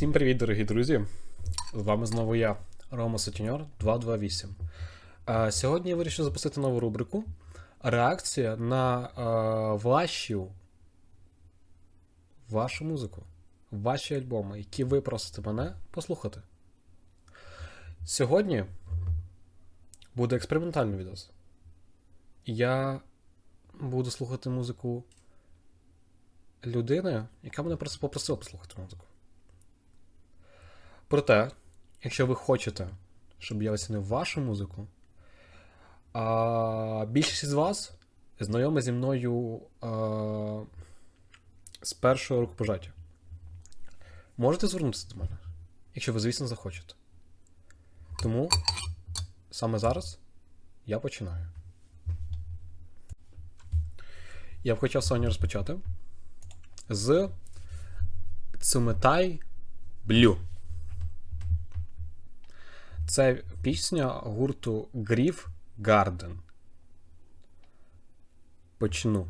Всім привіт, дорогі друзі! З вами знову я, Рома Сутіньор 228. Е, Сьогодні я вирішив запустити нову рубрику Реакція на е, вашу, вашу музику, ваші альбоми, які ви просите мене послухати. Сьогодні буде експериментальний відос. Я буду слухати музику людини, яка мене просто попросила послухати музику. Проте, якщо ви хочете, щоб я оцінив вашу музику, а більшість з вас знайома зі мною а, з першого рукопожаття. Можете звернутися до мене, якщо ви, звісно, захочете. Тому саме зараз я починаю. Я б хотів сьогодні розпочати з Цуметай Блю. Це пісня гурту Grief Garden. Почну.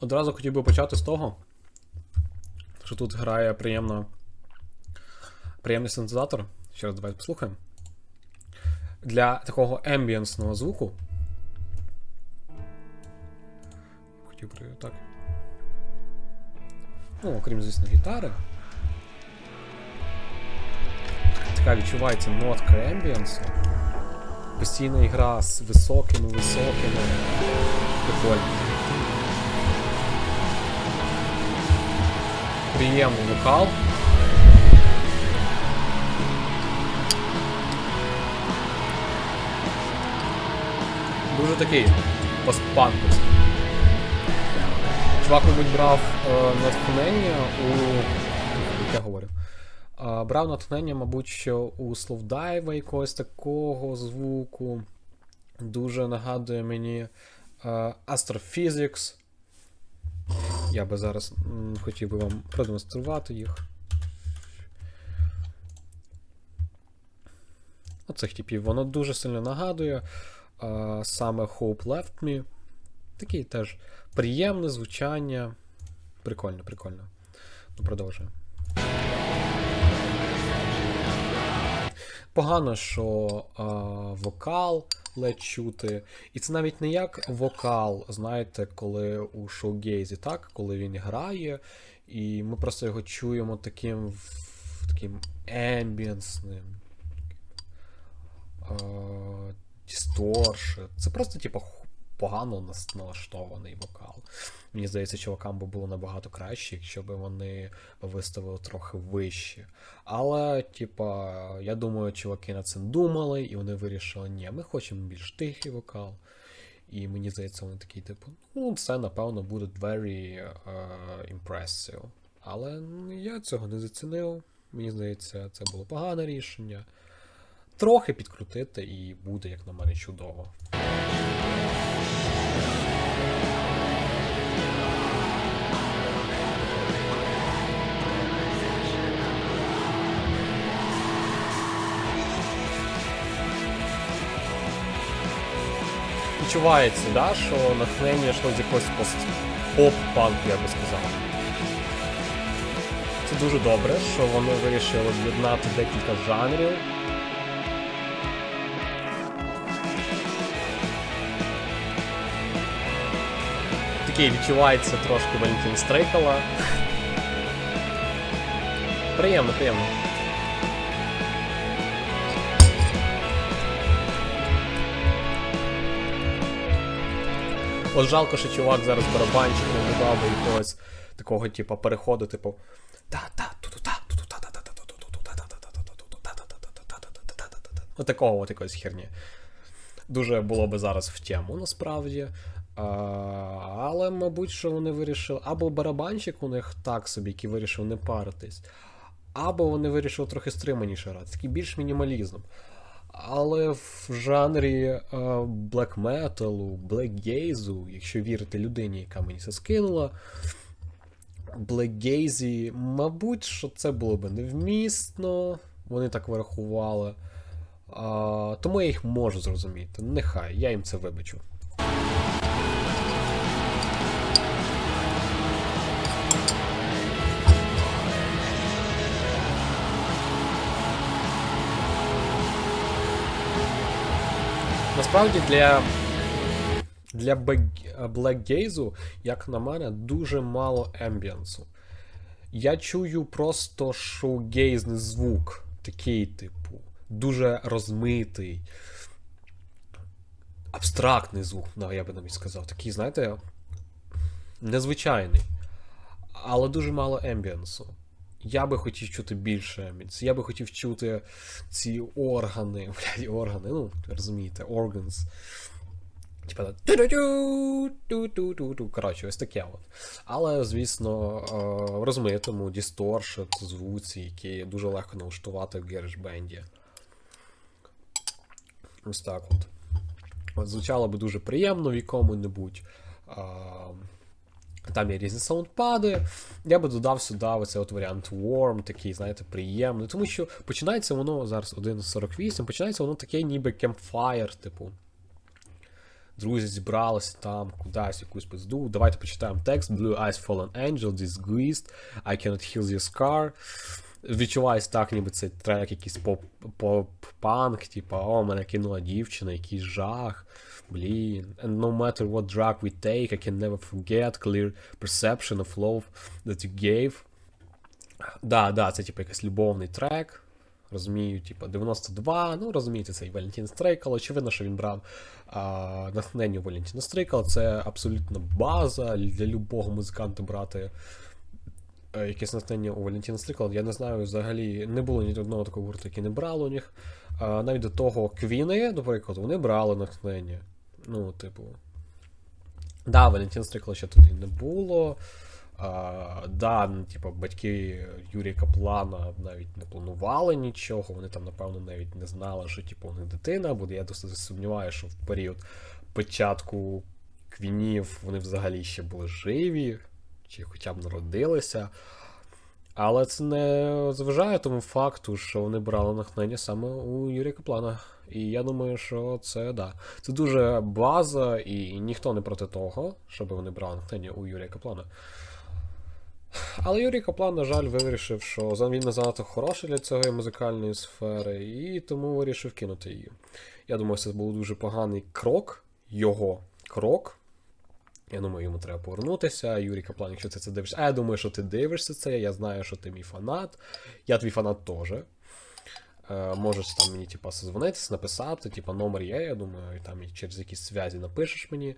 Одразу хотів би почати з того, що тут грає приємно, приємний синтезатор. Ще раз давайте послухаємо. Для такого ембієнсного звуку. Хотів би так. Ну, окрім, звісно, гітари. Така відчувається нотка ембієнсу. Постійна ігра з високими, високими. Прикольно. Приємний вокал. Дуже такий постпанковський. Чувак, мабуть, брав е, натхнення у. Як я говорю? Е, брав натхнення, мабуть, що у Словдайва якогось такого звуку. Дуже нагадує мені е, Astrophysics. Я би зараз м, хотів би вам продемонструвати їх. Оцих типів воно дуже сильно нагадує. Саме Hope Left Me. Такий теж приємне звучання. Прикольно, прикольно. Ну, продовжуємо. Погано, що а, вокал ледь чути. І це навіть не як вокал, знаєте, коли у шоугейзі, так, коли він грає, і ми просто його чуємо таким таким ембієнсним. Дісторшн. Це просто, типу, погано налаштований вокал. Мені здається, чувакам би було набагато краще, якщо б вони виставили трохи вище. Але, типа, я думаю, чуваки над цим думали, і вони вирішили, ні, ми хочемо більш тихий вокал. І мені здається, вони такі, типу, ну, це, напевно, буде very uh, impressive. Але я цього не зацінив. Мені здається, це було погане рішення. Трохи підкрутити і буде, як на мене, чудово. Відчувається, да, що натхнення йшло з якогось пост- поп-панку, я би сказав. Це дуже добре, що вони вирішили об'єднати декілька жанрів. Такий відчувається трошки Валентин Стрейкала. Приємно, приємно. От жалко, що чувак зараз барабанчик не додав якогось такого, типу, переходу, типу. Отакого от якоїсь херні. Дуже було би зараз в тему насправді. А, але, мабуть, що вони вирішили. Або барабанщик у них так собі, який вирішив не паритись, або вони вирішили трохи стриманіше грати, такий більш мінімалізм. Але в жанрі блек металу, блекгейзу, якщо вірити людині, яка мені це скинула, Блекгейзі, мабуть, що це було би невмісно. Вони так вирахували. А, тому я їх можу зрозуміти. Нехай, я їм це вибачу. Насправді для, для Blackgaze, як на мене, дуже мало ембіансу. Я чую просто шоугейзний звук, такий, типу, дуже розмитий, абстрактний звук, я би навіть сказав. Такий, знаєте, незвичайний. Але дуже мало ембіансу. Я би хотів чути більше. Я би хотів чути ці органи, блядь, органи, ну, розумієте, organs. Типа так, ту-ту-ту, ту-ту-ту-ту. Коротше, ось таке от. Але, звісно, е, розмитому, дісторшет, звуці, які дуже легко налаштувати в GarageBand. Ось так от. Звучало би дуже приємно в якому-небудь. Там є різні саундпади. Я би додав сюди оцей от варіант Warm, такий, знаєте, приємний. Тому що починається воно зараз 1.48, починається воно таке ніби campfire, типу. Друзі зібралися там, кудись, якусь пизду. Давайте почитаємо текст. Blue Eyes Fallen Angel, Disguised, I Cannot Heal Your Scar. Відчувається так, ніби це трек якийсь поп- поп-панк, типа, о, мене кинула дівчина, якийсь жах. Блін. And no matter what drug we take, I can never forget clear perception of love that you gave. Да, да, це типу якийсь любовний трек. Розумію, типу, 92, ну розумієте, цей Валентин Стрейкал. Очевидно, що він брав а, натхнення у Валентина Стрейкала. Це абсолютно база для любого музиканта брати е, якесь натхнення у Валентина Стрейкала. Я не знаю, взагалі не було ні одного такого гурту, який не брали у них. А, навіть до того Квіни, до прикладу, вони брали натхнення. Ну, типу. Да, Валентин Стрикла ще туди не було. А, да, типу, батьки Юрія Каплана навіть не планували нічого. Вони там, напевно, навіть не знали, що типу, у них дитина буде. Я досить сумніваюся, що в період початку квінів вони взагалі ще були живі, чи хоча б народилися. Але це не зважає тому факту, що вони брали натхнення саме у Юрія Каплана. І я думаю, що це да. Це дуже база, і ніхто не проти того, щоб вони брали натхнення у Юрія Каплана. Але Юрій Каплан, на жаль, вирішив, що він не занадто хороший для цієї музикальної сфери, і тому вирішив кинути її. Я думаю, це був дуже поганий крок, його крок. Я думаю, йому треба повернутися. Юрій Каплан, якщо ти це дивишся. А я думаю, що ти дивишся це. Я знаю, що ти мій фанат. Я твій фанат теж. Е, можеш там мені, типа, созвонитися, написати, типа, номер є, я думаю, там через якісь зв'язі напишеш мені.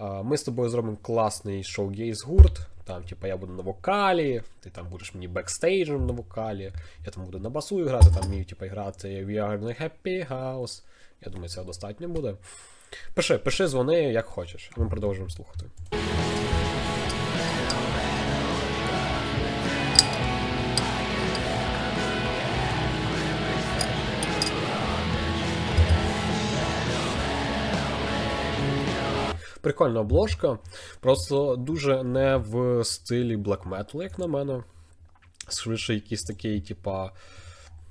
Е, ми з тобою зробимо класний шоу-гейс гурт. Там, типа, я буду на вокалі, ти там будеш мені бекстейджем на вокалі, я там буду на басу грати, там вмію, типа, грати We are in a happy house. Я думаю, цього достатньо буде. Пиши, пиши, дзвони, як хочеш, а ми продовжуємо слухати. Прикольна обложка, просто дуже не в стилі black metal, як на мене. Швидше якийсь такий, типа.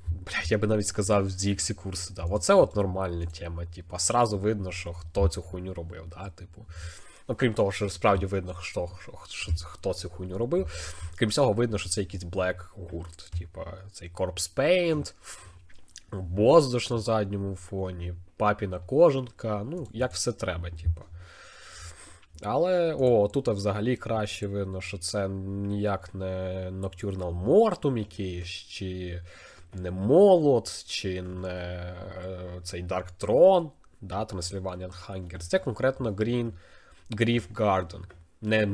Блять, я би навіть сказав, з Діксі курси дав. Оце от нормальна тема. Типа, сразу видно, що хто цю хуйню робив, да, типу. Ну, того, що справді видно, що, що, що хто цю хуйню робив. Крім цього, видно, що це якийсь black гурт. Типа, цей Corpse Paint, Боздош на задньому фоні, папіна кожанка, ну, як все треба, типа. Але о, тут взагалі краще видно, що це ніяк не Nocturnal Mortum якийсь, чи не Молот, чи не е, цей Dark Throne, да, Transylvanian Hunger. Це конкретно Green Grief Garden. Не,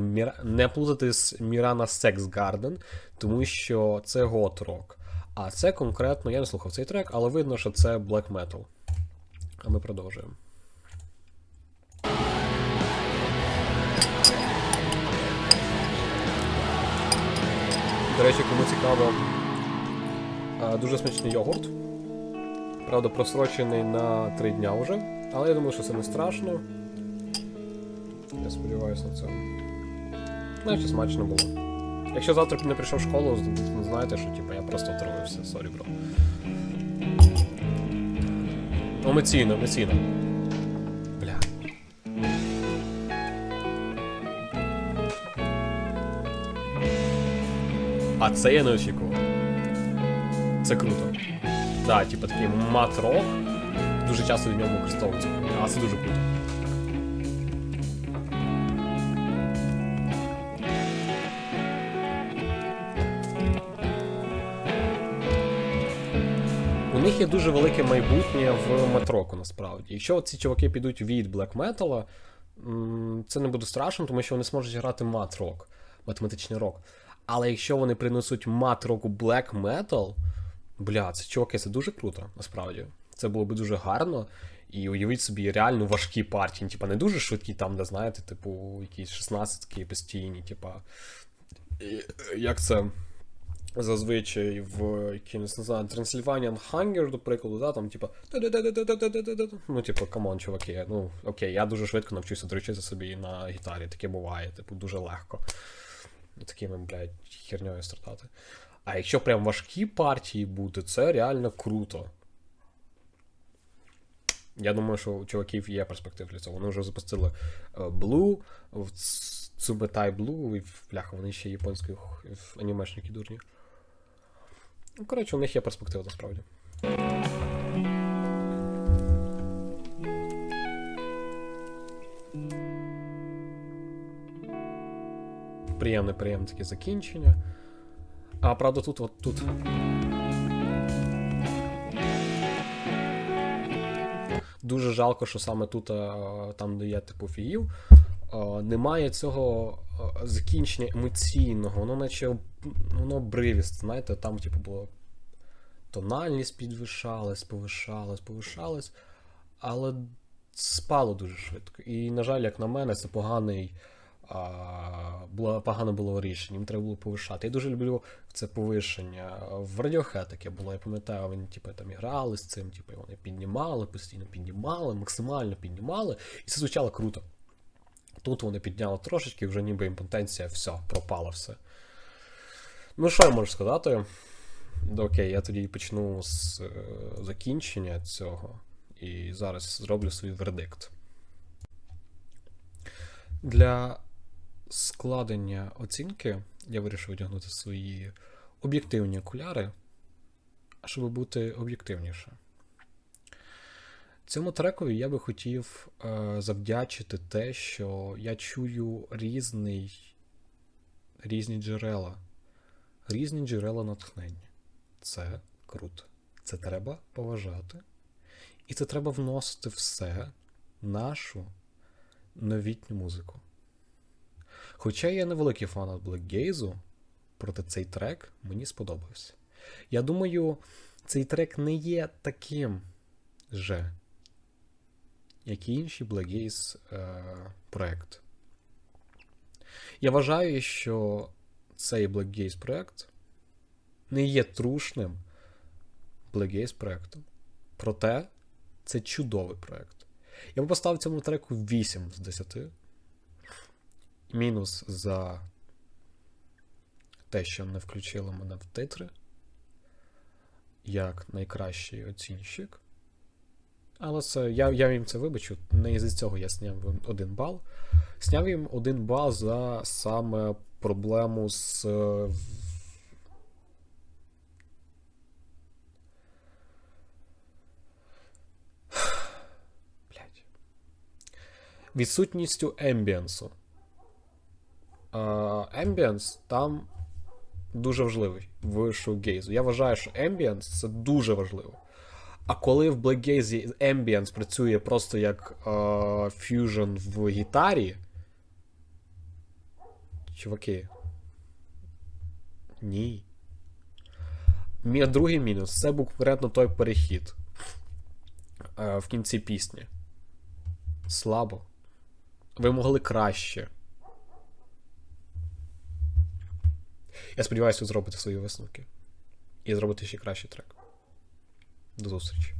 не плутати з Mirana Sex Garden, тому що це гот рок. А це конкретно, я не слухав цей трек, але видно, що це Black Metal. А ми продовжуємо. До речі, кому цікаво, дуже смачний йогурт. Правда, просрочений на 3 дня вже. Але я думаю, що це не страшно. Я сподіваюся на це. Наче смачно було. Якщо завтра не прийшов в школу, знаєте, що типу, я просто отруївся, сорі, бро. Емоційно, емоційно. Бля. А це я не очікував. Це круто. Да, типу такий мат-рок. Дуже часто в ньому використовується. А це дуже круто. У них є дуже велике майбутнє в метроку, насправді. Якщо ці чуваки підуть від Black Metal, це не буде страшно, тому що вони зможуть грати мат-рок, математичний рок. Але якщо вони принесуть мат-рок у Black Metal, Бля, це чуваки, це дуже круто, насправді. Це було би дуже гарно. І уявіть собі реально важкі партії. Типа не дуже швидкі, там, де знаєте, типу, якісь шістнадцятки постійні, типа. Як це зазвичай в якимось, не знаю, Transylvanian Hunger, до прикладу, да, там, типа. Ну, типу, камон, чуваки. Ну, окей, я дуже швидко навчуся дрочити собі на гітарі. Таке буває, типу, дуже легко. Такими, блядь, херньою стартати. А якщо прям важкі партії бути, це реально круто. Я думаю, що у чуваків є перспектив для цього. Вони вже запустили е, Blue, в Ц- Tsubetai Blue, і бляха, вони ще японські анімешники дурні. Ну, коротше, у них є перспектива насправді. Приємне, приємне таке закінчення. А правда, тут от тут. Дуже жалко, що саме тут, е, там, де є типу фігів, е, немає цього е, закінчення емоційного, воно наче воно обривіст, знаєте, там, типу, було тональність підвищалась, повишалась, повишалась, але спало дуже швидко. І, на жаль, як на мене, це поганий. Було, погане було рішення, їм треба було повишати. Я дуже люблю це повишення. В Radiohead таке було, я пам'ятаю, вони типу, там іграли з цим, типу, вони піднімали, постійно піднімали, максимально піднімали, і це звучало круто. Тут вони підняли трошечки, вже ніби імпотенція, все, пропало все. Ну, що я можу сказати? Окей, я тоді почну з е, закінчення цього, і зараз зроблю свій вердикт. Для складення оцінки я вирішив одягнути свої об'єктивні окуляри, щоб бути об'єктивніше. Цьому трекові я би хотів е, завдячити те, що я чую різний, різні джерела, різні джерела натхнення. Це круто. Це треба поважати. І це треба вносити все нашу новітню музику. Хоча я невеликий фанат Blackgaze, проте цей трек мені сподобався. Я думаю, цей трек не є таким же, як і інші Blackgaze е, проект. Я вважаю, що цей Blackgaze проект не є трушним Blackgaze проектом. Проте це чудовий проект. Я би поставив цьому треку 8 з 10. Мінус за те, що не включили мене в титри як найкращий оцінщик. Але це, я, я їм це вибачу. Не із цього я сняв їм один бал. Сняв їм один бал за саме проблему з. Відсутністю ембіансу. Ембіанс там дуже важливий в шоугейзу. Я вважаю, що ембіанс це дуже важливо. А коли в Blackgaze ембіанс працює просто як е, фьюжн в гітарі. Чуваки. Ні. Мій другий мінус це був конкретно той перехід е, в кінці пісні. Слабо. Ви могли краще. Я сподіваюся, ви зробите свої висновки. І зробите ще кращий трек. До зустрічі.